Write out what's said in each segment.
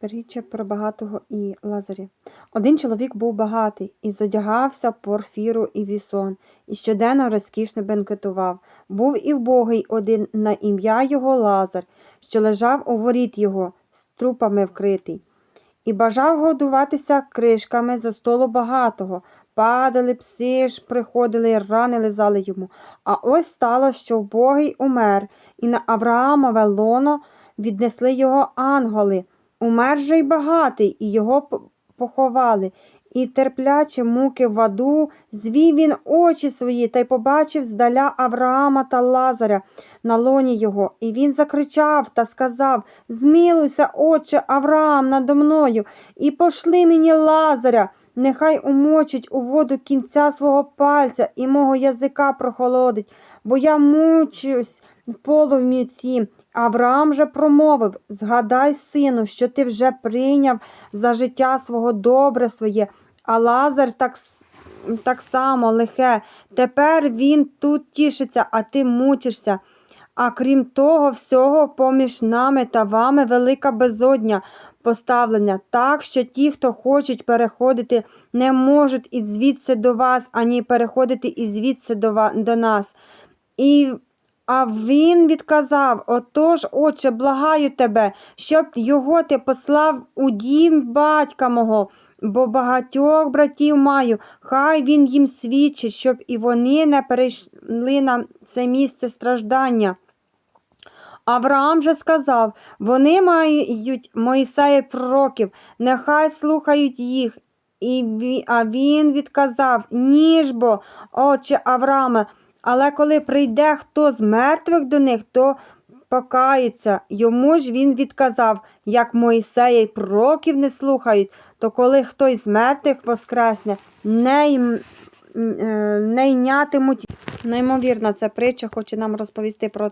Притча про багатого і Лазаря. Один чоловік був багатий і зодягався порфіру і вісон, і щоденно розкішно бенкетував. Був і вбогий один на ім'я його Лазар, що лежав у воріт його, з трупами вкритий, і бажав годуватися кришками зо столу багатого. Падали пси ж, приходили, рани лизали йому. А ось стало, що вбогий умер, і на Авраамове лоно віднесли його ангели. Умер же й багатий, і його поховали. І терпляче муки в аду, звів він очі свої та й побачив здаля Авраама та Лазаря на лоні його. І він закричав та сказав: Змілуйся, отче Авраам, надо мною, і пошли мені Лазаря. Нехай умочить у воду кінця свого пальця і мого язика прохолодить, бо я мучусь в полум'ї цім. Авраам же промовив: Згадай, сину, що ти вже прийняв за життя свого добре своє, а Лазар так, так само лихе. Тепер він тут тішиться, а ти мучишся. А крім того всього, поміж нами та вами велика безодня поставлення, так що ті, хто хочуть переходити, не можуть і звідси до вас, ані переходити і звідси до, ва- до нас. І а він відказав: Отож, отче, благаю тебе, щоб його ти послав у дім батька мого, бо багатьох братів маю, хай він їм свідчить, щоб і вони не перейшли на це місце страждання. Авраам же сказав: вони мають Мойсея пророків, нехай слухають їх. І а він відказав: Ніж бо, отче Аврааме, але коли прийде хто з мертвих до них, то покаються. Йому ж він відказав, як Мойсея й пророків не слухають, то коли хтось з мертвих воскресне, не, й- е, не йнятимуть. Неймовірно, ця притча хоче нам розповісти про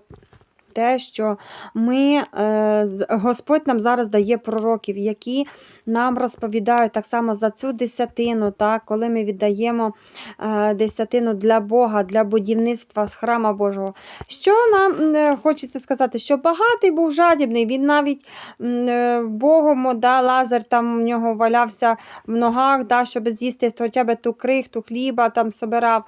те, що ми, е, Господь нам зараз дає пророків, які нам розповідають так само за цю десятину, так, коли ми віддаємо е, десятину для Бога, для будівництва храма Божого. Що нам е, хочеться сказати, що багатий був жадібний, він навіть Богом, да, Лазар там в нього валявся в ногах, да, щоб з'їсти хоча б ту крихту хліба там собирав.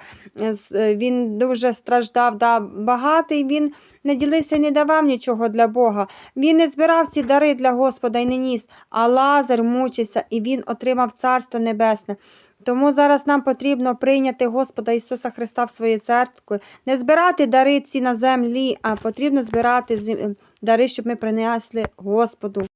Він дуже страждав. Да. Багатий він не ділився і не давав нічого для Бога. Він не збирав ці дари для Господа і не ніс, а Лазар мучився, і він отримав Царство Небесне. Тому зараз нам потрібно прийняти Господа Ісуса Христа в своїй церкві, не збирати дари ці на землі, а потрібно збирати дари, щоб ми принесли Господу.